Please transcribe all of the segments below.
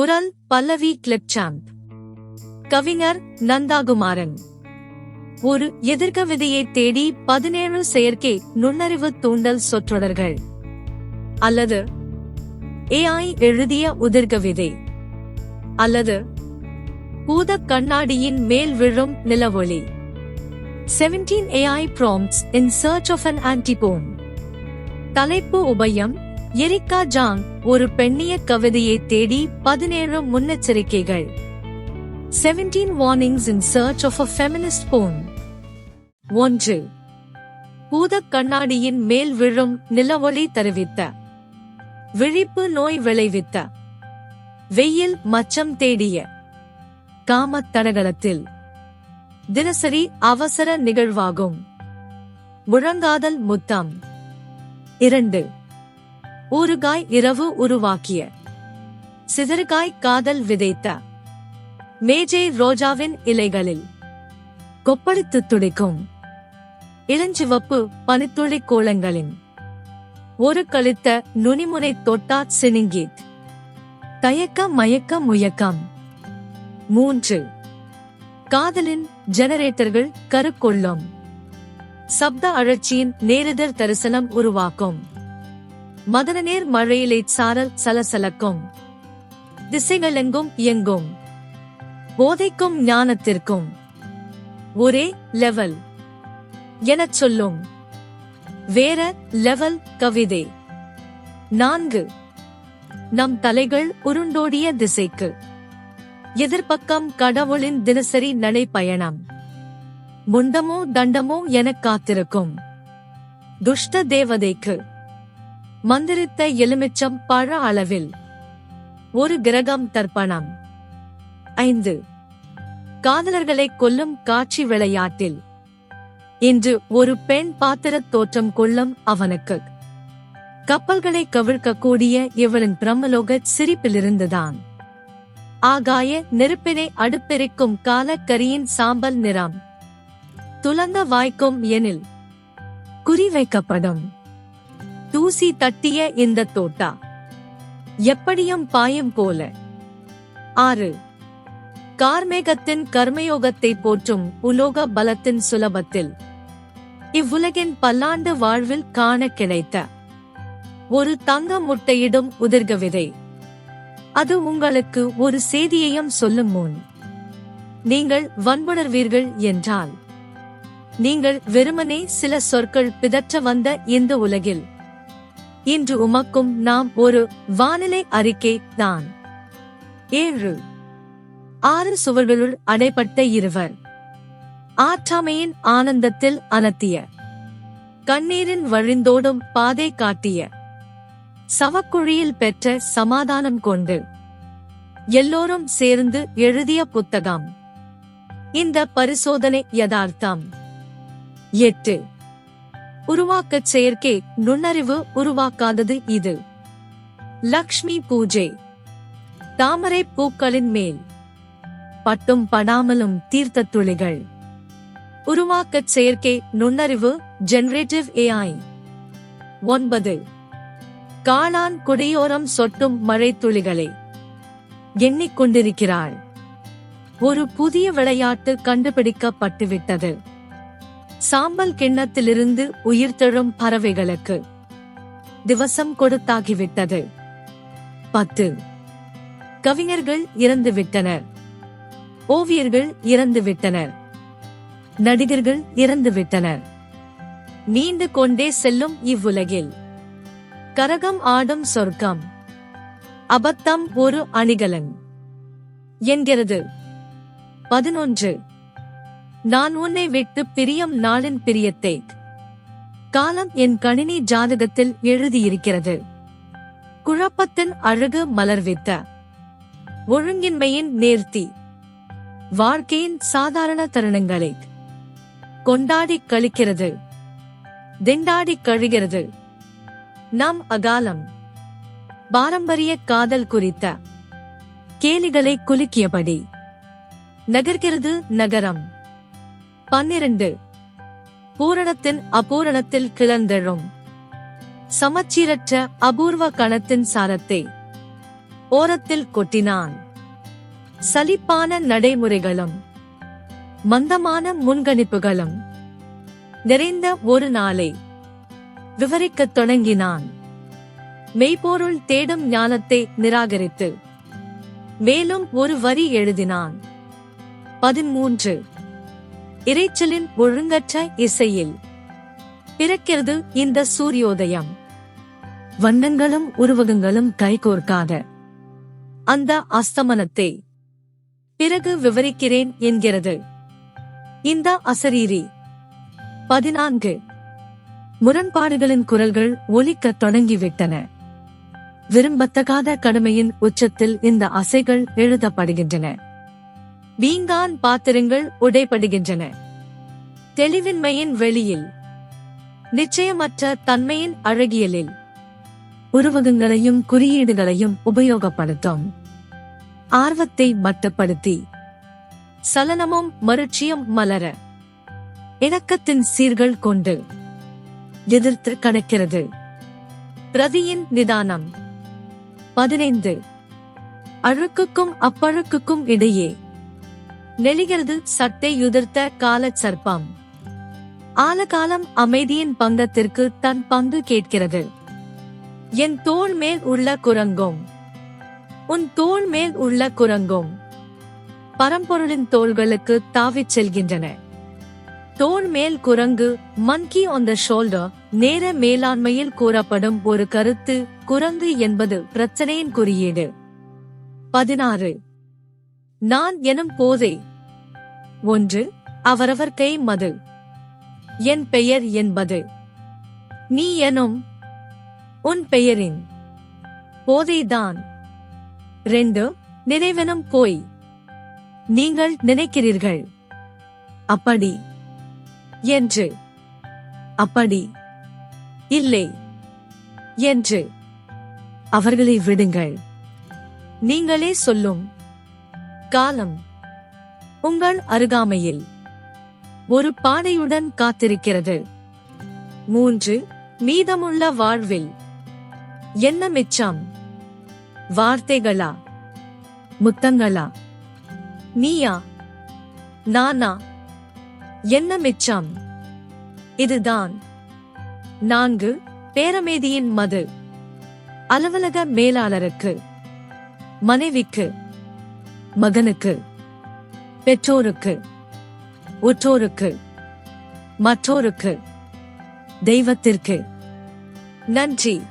குரல் பல்லவி கிளிப்சாந்த். கவிஞர் நந்தாகுமாரன். ஒரு எதிர்கவிதையை தேடி பதினேழு செயற்கை நுண்ணறிவு தூண்டல் சொற்றொடர்கள். அல்லது ஏஐ எழுதிய உதிர்கவிதை அல்லது பூதக் கண்ணாடியின் மேல் விழும் நிலவொளி. 17 AI prompts in search of an antipone தலைப்பு உபயம் எரிக்கா ஜாங் ஒரு பெண்ணிய கவிதையை தேடி பதினேழு முன்னெச்சரிக்கைகள். Seventeen warnings in search of a feminist poem ஒன்று. பூதக் கண்ணாடியின் மேல் விழும் நிலவொளி தருவித்த. விழிப்பு நோய் விளைவித்த. வெயில் மச்சம் தேடிய. காமத் தடகளத்தில். தினசரி அவசர நிகழ்வாகும். முழங்காதல் முத்தம். இரண்டு. ஊறுகாய் இரவு உருவாக்கிய. சிதறுகாய் காதல் விதைத்த. மேஜை ரோஜாவின் இலைகளில். கொப்பளித்து துடிக்கும். இளஞ்சிவப்பு பனித்துளி கோலங்களின். ஒரு கழித்த நுனிமுனை தொட்டா சினிங்கீத். தயக்க மயக்க முயக்கம். மூன்று. காதலின் ஜெனரேட்டர்கள் கருக்கொள்ளும். சப்த அழற்சியின் நேரிதர் தரிசனம் உருவாக்கும். மதனநேர் மழையிலை சாரல் சலசலக்கும். திசைகளெங்கும் இயங்கும். போதைக்கும் ஞானத்திற்கும். ஒரே லெவல் எனச் சொல்லும். வேற லெவல் கவிதை. நான்கு. நம் தலைகள் உருண்டோடிய திசைக்கு. எதிர்பக்கம் கடவுளின் தினசரி நடைப்பயணம் முண்டமோ தண்டமோ எனக் காத்திருக்கும். துஷ்ட தேவதைக்கு. மந்திரித்த எலுமிச்சம் பழ அளவில். ஒரு கிரகம் தர்ப்பணம். ஐந்து. காதலர்களை கொல்லும் காட்சி விளையாட்டில். இன்று ஒரு பெண் பாத்திரத் தோற்றம் கொள்ளும் அவனுக்கு. கப்பல்களை கவிழ்க்கக்கூடிய இவளின் பிரம்மலோக சிரிப்பிலிருந்துதான். ஆகாய நெருப்பினை அடுப்பெரிக்கும் காலக்கரியின் சாம்பல் நிறம். துலந்த வாய்க்கும் எனில். குறிவைக்கப்படும். தூசி தட்டிய இந்த தோட்டா. எப்படியும் பாயும் போல. ஆறு. கார்மேகத்தின் கர்மயோகத்தை போற்றும் உலோக பலத்தின் சுலபத்தில். இவ்வுலகின் பல்லாண்டு வாழ்வில் காண கிடைத்த. ஒரு தங்க முட்டையிடும் உதிர்க விதை அது உங்களுக்கு ஒரு செய்தியையும் சொல்லும் முன். நீங்கள் வன்புணர்வீர்கள் என்றால். நீங்கள் வெறுமனே சில சொற்கள் பிதற்ற வந்த இந்த உலகில். இன்று உமக்கும் நாம் ஒரு வானிலை அறிக்கை தான். ஏழு. ஆறு சுவர்களுள் அடைப்பட்ட இருவர். ஆற்றாமையின் ஆனந்தத்தில் அனத்திய கண்ணீரின் வழிந்தோடும் பாதை காட்டிய. சவக்குழியில் பெற்ற சமாதானம் கொண்டு. எல்லோரும் சேர்ந்து எழுதிய புத்தகம். இந்த பரிசோதனை யதார்த்தம். எட்டு. உருவாக்கச் செயற்கை நுண்ணறிவு உருவாக்காதது இது. லக்ஷ்மி பூஜை. தாமரை பூக்களின் மேல். பட்டும் படாமலும் தீர்த்த துளிகள் உருவாக்கச் செயற்கை நுண்ணறிவு ஜெனரேட்டிவ் ஏஐ ஒன்பது. காளான் குடியோரம் சொட்டும் மழை துளிகளை எண்ணிக்கொண்டிருக்கிறாள். ஒரு புதிய விளையாட்டு கண்டுபிடிக்கப்பட்டுவிட்டது. சாம்பல் கிண்ணத்திலிருந்து உயிர்த்தெழும் பறவைகளுக்கு திவசம் கொடுத்தாகிவிட்டது. பத்து. கவிஞர்கள் இறந்துவிட்டனர். ஓவியர்கள் இறந்துவிட்டனர். நடிகர்கள் இறந்துவிட்டனர். நீண்டு கொண்டே செல்லும் இவ்வுலகில். கரகம் ஆடும் சொர்க்கம். அபத்தம் ஒரு அணிகலன். என்கிறது. பதினொன்று. நான் உன்னை விட்டு பிரியம் நாளின் பிரியத்தை. காலம் என் கணினி ஜாதகத்தில் எழுதியிருக்கிறது. குழப்பத்தின் அழகு மலர்வித்த. ஒழுங்கின்மையின் நேர்த்தி. வாழ்க்கையின் சாதாரண தருணங்களை. கொண்டாடி கழிக்கிறது. திண்டாடி கழிகிறது. நம் அகாலம். பாரம்பரிய காதல் குறித்த. கேலிகளை குலுக்கியபடி. நகர்கிறது நகரம். பன்னிரண்டு. பூரணத்தின் அபூரணத்தில் கிளந்தெழும் சமச்சீரற்ற அபூர்வ கணத்தின் சாரத்தை ஓரத்தில் கொட்டினான். சலிப்பான நடைமுறைகளும் மந்தமான முன்கணிப்புகளும் நிறைந்த ஒரு நாளை விவரிக்கத் தொடங்கினான். மெய்ப்பொருள் தேடும் ஞானத்தை நிராகரித்து மேலும் ஒரு வரி எழுதினான். பதிமூன்று. இரைச்சலின் ஒழுங்கற்ற இசையில். பிறக்கிறது இந்த சூரியோதயம். வண்ணங்களும் உருவகங்களும் கைகோர்க்காத அந்த அஸ்தமனத்தை. பிறகு விவரிக்கிறேன் என்கிறது. இந்த அசரீரி. பதினான்கு. முரண்பாடுகளின் குரல்கள் ஒலிக்கத் தொடங்கிவிட்டன. விரும்பத்தகாத கடமையின் உச்சத்தில் இந்த அசைகள் எழுதப்படுகின்றன. வீங்கான் பாத்திரங்கள் உடைபடுகின்றன. தெளிவின்மையின் வெளியில் நிச்சயமற்ற தன்மையின் அழகியலில் உருவகங்களையும் குறியீடுகளையும் உபயோகப்படுத்தும். ஆர்வத்தை மட்டுப்படுத்தி சலனமும் மருட்சியும் மலர இணக்கத்தின் சீர்கள் கொண்டு எதிர்த்து கணக்கிறது. பிரதியின் நிதானம் பதினைந்து அழுக்குக்கும் அப்பழுக்குக்கும் இடையே நெளிகிறது சட்டை யுதிர்த்த காலச் சர்ப்பம். ஆலகாலம் அமைதியின் பங்கத்திற்கு தன் பங்கு கேட்கிறது. என் தோள் மேல் உள்ள குரங்கும். உன் தோள் மேல் உள்ள குரங்கும். பரம்பொருளின் தோள்களுக்கு தாவிச் செல்கின்றன. தோள் மேல் குரங்கு மங்கி ஆன் த ஷோல்டர் நேர மேலாண்மையில் கூறப்படும் ஒரு கருத்து குரங்கு என்பது பிரச்சனையின் குறியீடு. பதினாறு. நான் எனும் போதே ஒன்று அவரவர் கை மது. என் பெயர் என்பது. நீ எனும் உன் பெயரின் போதைதான் ரெண்டு நினைவெனும் போய் நீங்கள் நினைக்கிறீர்கள். அப்படி. என்று. அப்படி. இல்லை. என்று. அவர்களை விடுங்கள். நீங்களே சொல்லும். காலம். உங்கள் அருகாமையில் ஒரு பானையுடன் காத்திருக்கிறது. மூன்று மீதமுள்ள வாழ்வில் என்ன மிச்சம்? வார்த்தைகளா? முத்தங்களா? நீயா? நானா? என்ன மிச்சம்? இதுதான். நான்கு பேரமேதியின் மது. அலுவலக மேலாளருக்கு. மனைவிக்கு. மகனுக்கு பெற்றோருக்கு உற்றோருக்கு மற்றோருக்கு தெய்வத்திற்கு நன்றி.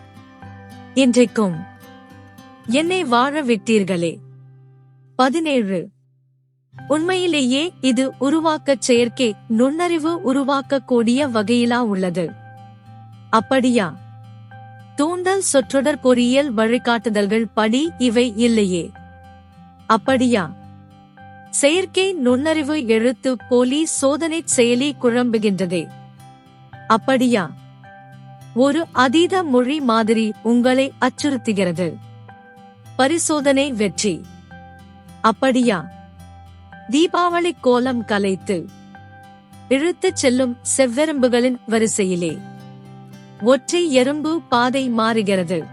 இன்றைக்கும் என்னை வாழ விட்டீர்களே. பதினேழு. உண்மையிலேயே இது உருவாக்கச் செயற்கை நுண்ணறிவு உருவாக்கக்கூடிய வகையிலா உள்ளது. அப்படியா? தூண்டல் சொற்றொடர் பொறியியல் வழிகாட்டுதல்கள் படி இவை இல்லையே. அப்படியா? செயற்கை நுண்ணறிவு எழுத்து போலி சோதனை செயலி குழம்புகின்றதே. அப்படியா? ஒரு அதீத மொழி மாதிரி உங்களை அச்சுறுத்துகிறது. பரிசோதனை வெற்றி. அப்படியா? தீபாவளி கோலம் கலைத்து. இழுத்துச் செல்லும் செவ்வெரும்புகளின் வரிசையிலே. ஒற்றை எறும்பு பாதை மாறுகிறது.